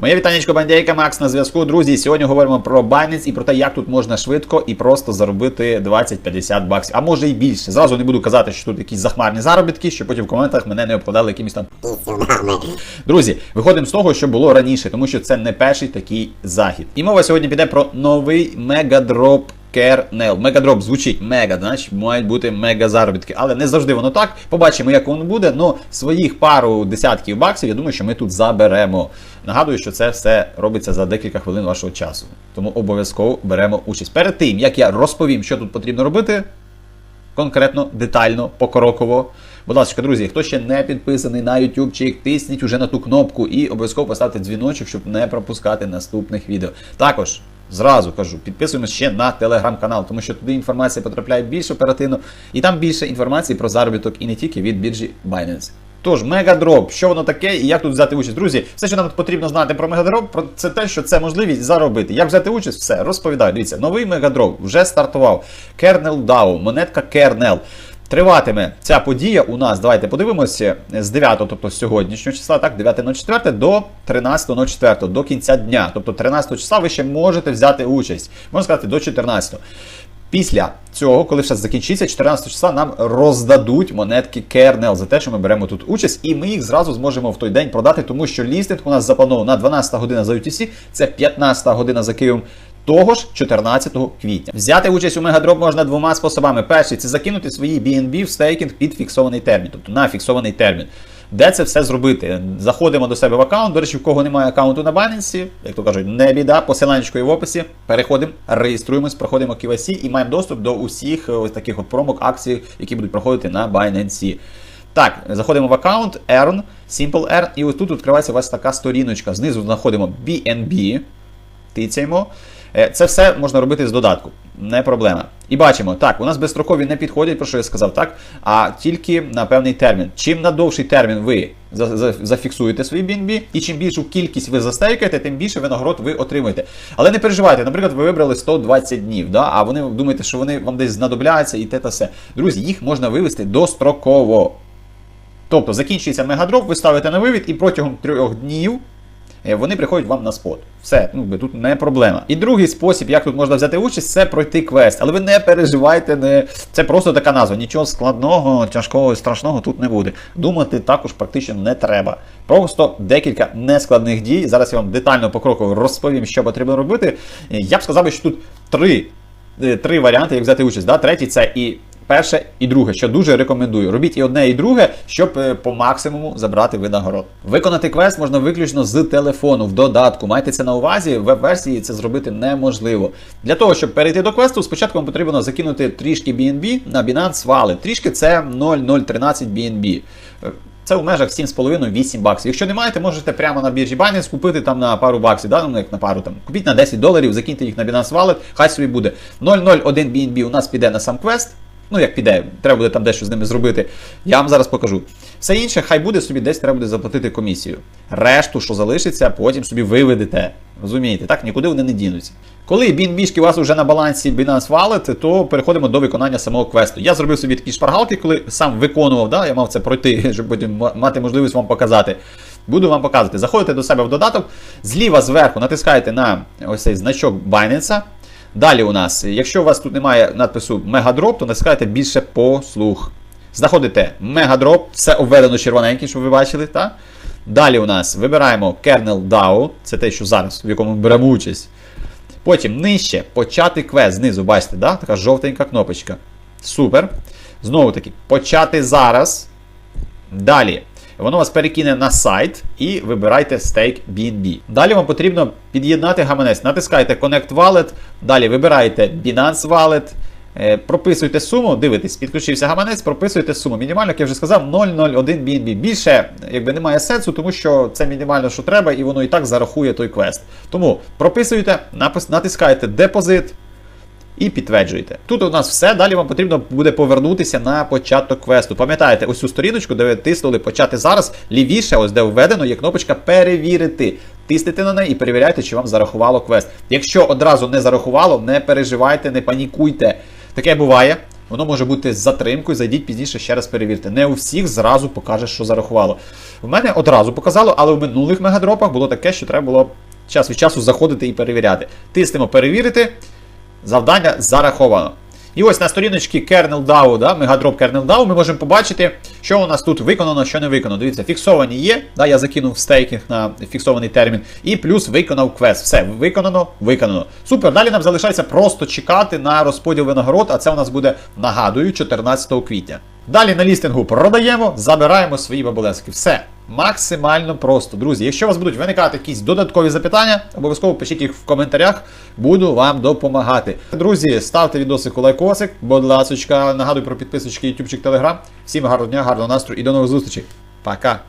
Моє вітанечко Бандейка Макс на зв'язку. Друзі, сьогодні говоримо про Binance і про те, як тут можна швидко і просто заробити 20-50 баксів, а може і більше. Зразу не буду казати, що тут якісь захмарні заробітки, щоб потім в коментах мене не обкладали якимись там Друзі, виходимо з того, що було раніше, тому що це не перший такий захід. І мова сьогодні піде про новий мегадроп. Кернел. Мегадроп звучить мега, значить мають бути мега заробітки. Але не завжди воно так. Побачимо, як воно буде. Ну, своїх пару десятків баксів, я думаю, що ми тут заберемо. Нагадую, що це все робиться за декілька хвилин вашого часу. Тому обов'язково беремо участь. Перед тим, як я розповім, що тут потрібно робити, конкретно, детально, покроково. Будь ласка, друзі, хто ще не підписаний на YouTube, тисніть уже на ту кнопку і обов'язково поставте дзвіночок, щоб не пропускати наступних відео. Також. Зразу кажу, підписуємося ще на телеграм-канал, тому що туди інформація потрапляє більш оперативно, і там більше інформації про заробіток і не тільки від біржі Binance. Тож, мегадроп, що воно таке і як тут взяти участь? Друзі, все, що нам потрібно знати про мегадроп, про це те, що це можливість заробити. Як взяти участь, все розповідаю. Дивіться, новий мегадроп вже стартував. Kernel DAO, монетка Kernel. Триватиме ця подія у нас, давайте подивимося, з 9, тобто з сьогоднішнього числа, так, 9.04 до 13.04, до кінця дня. Тобто 13 числа ви ще можете взяти участь. Можна сказати, до 14. Після цього, коли все закінчиться, 14 числа нам роздадуть монетки Kernel за те, що ми беремо тут участь, і ми їх зразу зможемо в той день продати, тому що лістинг у нас заплановано на 12 година за UTC, це 15 година за Києвом. Того ж 14 квітня. Взяти участь у мегадроп можна двома способами. Перший це закинути свої BNB в стейкінг під фіксований термін, тобто на фіксований термін. Де це все зробити? Заходимо до себе в аккаунт. До речі, в кого немає аккаунту на Binance, як то кажуть, не біда, посиланнячко в описі. Переходимо, реєструємось, проходимо KYC і маємо доступ до усіх ось таких от промок акцій, які будуть проходити на Binance. Так, заходимо в аккаунт, Earn, Simple Earn, і ось тут відкривається у вас така сторіночка. Знизу знаходимо BNB, тицяємо. Е, Це все можна робити з додатку, не проблема. І бачимо, так, у нас безстрокові не підходять, про що я сказав, так, а тільки на певний термін. Чим на довший термін ви за- за- зафіксуєте свої BNB, і чим більшу кількість ви застейкаєте, тим більше винагород ви отримуєте. Але не переживайте, наприклад, ви вибрали 120 днів, да, а вони думаєте, що вони вам десь знадобляться і те та все. Друзі, їх можна вивести достроково. Тобто закінчується мегадроп, ви ставите на вивід і протягом трьох днів вони приходять вам на спот. Все, ну тут не проблема. І другий спосіб, як тут можна взяти участь, це пройти квест. Але ви не переживайте, не... це просто така назва. Нічого складного, тяжкого і страшного тут не буде. Думати також практично не треба. Просто декілька нескладних дій. Зараз я вам детально покроково розповім, що потрібно робити. Е, Я б сказав, що тут три, е, три варіанти, як взяти участь. Да? Третій це і Перше і друге, що дуже рекомендую. Робіть і одне, і друге, щоб е, по максимуму забрати винагород. Виконати квест можна виключно з телефону в додатку. Майте це на увазі, в веб-версії це зробити неможливо. Для того, щоб перейти до квесту, спочатку вам потрібно закинути трішки BNB на Binance Wallet. Трішки це 0,013 BNB. Е, Це у межах 7,5-8 баксів. Якщо не маєте, можете прямо на біржі Binance купити там на пару баксів, да? ну як на пару там. Купіть на 10 доларів, закиньте їх на Binance Wallet, хай собі буде. 0,01 BNB у нас піде на сам квест. Ну, як піде, треба буде там дещо з ними зробити. Я вам зараз покажу. Все інше, хай буде собі десь треба буде заплатити комісію. Решту, що залишиться, потім собі виведете. Розумієте, так? Нікуди вони не дінуться. Коли BNB у вас вже на балансі Binance Wallet, то переходимо до виконання самого квесту. Я зробив собі такі шпаргалки, коли сам виконував, да? я мав це пройти, щоб потім мати можливість вам показати. Буду вам показувати. Заходите до себе в додаток, зліва зверху натискаєте на ось цей значок Binance. Далі у нас, якщо у вас тут немає надпису Мегадроп, то натискаєте більше послуг. Знаходите Мегадроп, все обведено червоненьким, щоб ви бачили. так? Далі у нас вибираємо Kernel DAO, це те, що зараз, в якому ми беремо участь. Потім нижче почати квест. Знизу, бачите, да? така жовтенька кнопочка. Супер. Знову таки, почати зараз. Далі. Воно вас перекине на сайт і вибирайте стейк BNB. Далі вам потрібно під'єднати гаманець. Натискаєте Connect Wallet, далі вибираєте Binance Wallet, е, прописуєте суму, дивитесь, підключився гаманець, прописуєте суму. Мінімально, як я вже сказав, 0,01 BNB. Більше якби немає сенсу, тому що це мінімально, що треба, і воно і так зарахує той квест. Тому прописуєте, напис- натискаєте депозит. І підтверджуєте. Тут у нас все. Далі вам потрібно буде повернутися на початок квесту. Пам'ятаєте, ось цю сторіночку, де ви тиснули почати зараз. Лівіше, ось де введено, є кнопочка перевірити. Тиснете на неї і перевіряйте, чи вам зарахувало квест. Якщо одразу не зарахувало, не переживайте, не панікуйте. Таке буває. воно може бути з затримкою. Зайдіть пізніше ще раз перевірте. Не у всіх зразу покаже, що зарахувало. В мене одразу показало, але в минулих мегадропах було таке, що треба було час від часу заходити і перевіряти. Тиснемо перевірити. Завдання зараховано. І ось на сторіночці Kernel DAO, да, Megadrop Kernel DAO, ми можемо побачити, що у нас тут виконано, що не виконано. Дивіться, фіксовані є. Да, я закинув стейкінг на фіксований термін. І плюс виконав квест. Все, виконано, виконано. Супер. Далі нам залишається просто чекати на розподіл винагород, а це у нас буде, нагадую, 14 квітня. Далі на лістингу продаємо, забираємо свої бабулески. Все. Максимально просто, друзі. Якщо у вас будуть виникати якісь додаткові запитання, обов'язково пишіть їх в коментарях, буду вам допомагати. Друзі, ставте відосику лайкосик, будь ласочка, нагадую про підписочки, ютубчик, телеграм. Всім гарного дня, гарного настрою і до нових зустрічей. Пока!